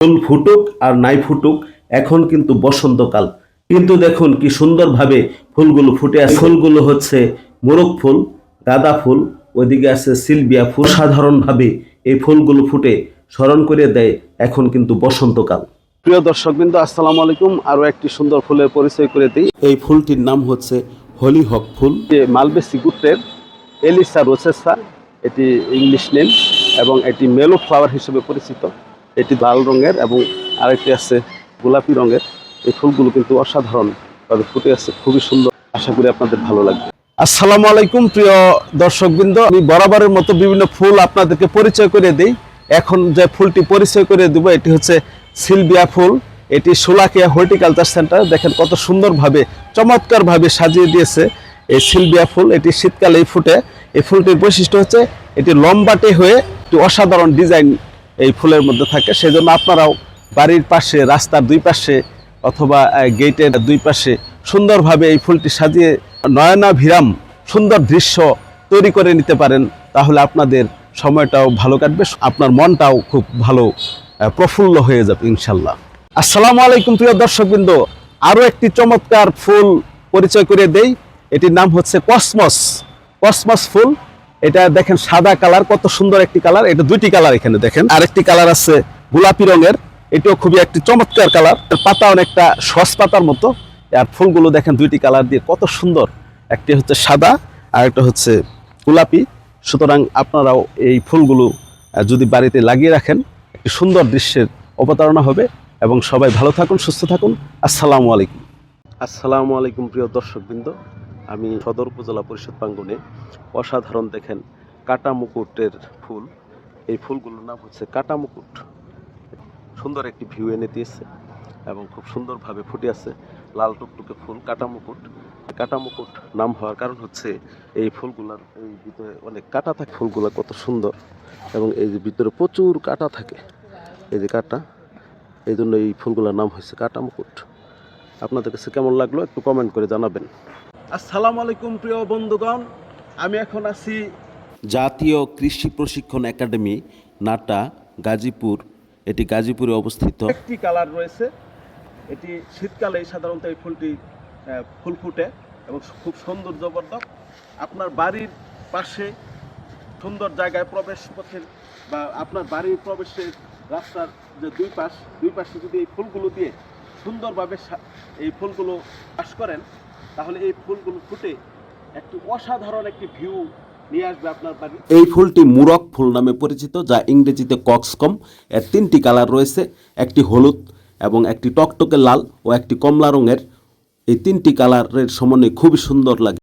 ফুল ফুটুক আর নাই ফুটুক এখন কিন্তু বসন্তকাল। কিন্তু দেখুন কি সুন্দরভাবে ফুলগুলো ফুটে আছে। ফুলগুলো হচ্ছে মোরগ ফুল গাঁদা ফুল ওইদিকে আছে সিলভিয়া ফুল। সাধারণভাবে এই ফুলগুলো ফুটে স্মরণ করে দেয় এখন কিন্তু বসন্তকাল। প্রিয় দর্শক বিন্দু আসসালামু আলাইকুম। আরও একটি সুন্দর ফুলের পরিচয় করে দিই। এই ফুলটির নাম হচ্ছে হলিহক ফুল। যে মালবেসি গুত্রের এলিসা রোসেসা এটি ইংলিশ নেম এবং এটি মেলো ফ্লাওয়ার হিসেবে পরিচিত। এটি লাল রঙের এবং আরেকটি আছে গোলাপি রঙের। এই ফুলগুলো কিন্তু অসাধারণভাবে ফুটে আছে খুবই সুন্দর। আশা করি আপনাদের ভালো লাগবে। আসসালামু আলাইকুম, প্রিয় দর্শকবৃন্দ। আমি বরাবরের মতো বিভিন্ন ফুল আপনাদেরকে পরিচয় করে দিই। এখন যে ফুলটি পরিচয় করে দেব, এটি হচ্ছে সিলভিয়া ফুল। এটি সোলাকিয়া হর্টিকালচার সেন্টার। দেখেন কত সুন্দরভাবে, চমৎকারভাবে সাজিয়ে দিয়েছে এই সিলভিয়া ফুল। এটি শীতকালেই ফুটে। এই ফুলটির বৈশিষ্ট্য হচ্ছে, এটি লম্বাটে হয়ে একটি অসাধারণ ডিজাইন এই ফুলের মধ্যে থাকে। সেজন্য আপনারাও বাড়ির পাশে, রাস্তার দুই পাশে অথবা গেটের দুই পাশে সুন্দরভাবে এই ফুলটি সাজিয়ে নয়নাভিরাম সুন্দর দৃশ্য তৈরি করে নিতে পারেন। তাহলে আপনাদের সময়টাও ভালো কাটবে, আপনার মনটাও খুব ভালো প্রফুল্ল হয়ে যাবে ইনশাল্লাহ। আসসালামু আলাইকুম প্রিয় দর্শকবৃন্দ। আরও একটি চমৎকার ফুল পরিচয় করে দেই। এটির নাম হচ্ছে কসমস। কসমস ফুল এটা দেখেন সাদা কালার, কত সুন্দর একটি কালার। এটা দুইটি কালার এখানে দেখেন। আরেকটি কালার আছে গোলাপি রঙের। এটাও খুবই একটি চমৎকার কালার। পাতা অনেকটা সস পাতার মতো। আর ফুলগুলো দেখেন দুইটি কালার দিয়ে কত সুন্দর। একটি হচ্ছে সাদা আর একটা হচ্ছে গোলাপি। সুতরাং আপনারাও এই ফুলগুলো যদি বাড়িতে লাগিয়ে রাখেন, একটি সুন্দর দৃশ্যের অবতারণা হবে। এবং সবাই ভালো থাকুন, সুস্থ থাকুন। আসসালামু আলাইকুম। আসসালামু আলাইকুম প্রিয় দর্শকবৃন্দ। আমি সদর উপজেলা পরিষদ প্রাঙ্গণে অসাধারণ দেখেন কাটা মুকুটের ফুল। এই ফুলগুলোর নাম হচ্ছে কাটা মুকুট সুন্দর একটি ভিউ এনে দিয়েছে এবং খুব সুন্দরভাবে ফুটে আছে লাল টুকটুকে ফুল কাটা মুকুট কাটা মুকুট নাম হওয়ার কারণ হচ্ছে এই ফুলগুলার এই ভিতরে অনেক কাটা থাকে, ফুলগুলো কত সুন্দর এবং এই যে ভিতরে প্রচুর কাটা থাকে। এই যে কাটা, এই জন্য এই ফুলগুলোর নাম হয়েছে কাটা মুকুট আপনাদের কাছে কেমন লাগল একটু কমেন্ট করে জানাবেন। আসসালামু আলাইকুম প্রিয় বন্ধুগণ আমি এখন আছি জাতীয় কৃষি প্রশিক্ষণ একাডেমি নাটা গাজীপুর। এটি গাজীপুরে অবস্থিত। একটি কালার রয়েছে। এটি শীতকালে সাধারণত এই ফুলটি ফুল ফুটে এবং খুব সৌন্দর্যবর্ধক। আপনার বাড়ির পাশে সুন্দর জায়গায় প্রবেশ পথের বা আপনার বাড়ির প্রবেশের রাস্তার যে দুই পাশ দুই পাশে যদি এই ফুলগুলো দিয়ে সুন্দরভাবে এই ফুলগুলো চাষ করেন তাহলে এই ফুলগুলো ফুটে একটি অসাধারণ একটি ভিউ এই ফুলটি মুরক ফুল নামে পরিচিত, যা ইংরেজিতে কক্সকম। এর তিনটি কালার রয়েছে, একটি হলুদ এবং একটি টকটকে লাল ও একটি কমলা রঙের। এই তিনটি কালারের সমন্বয়ে খুবই সুন্দর লাগে।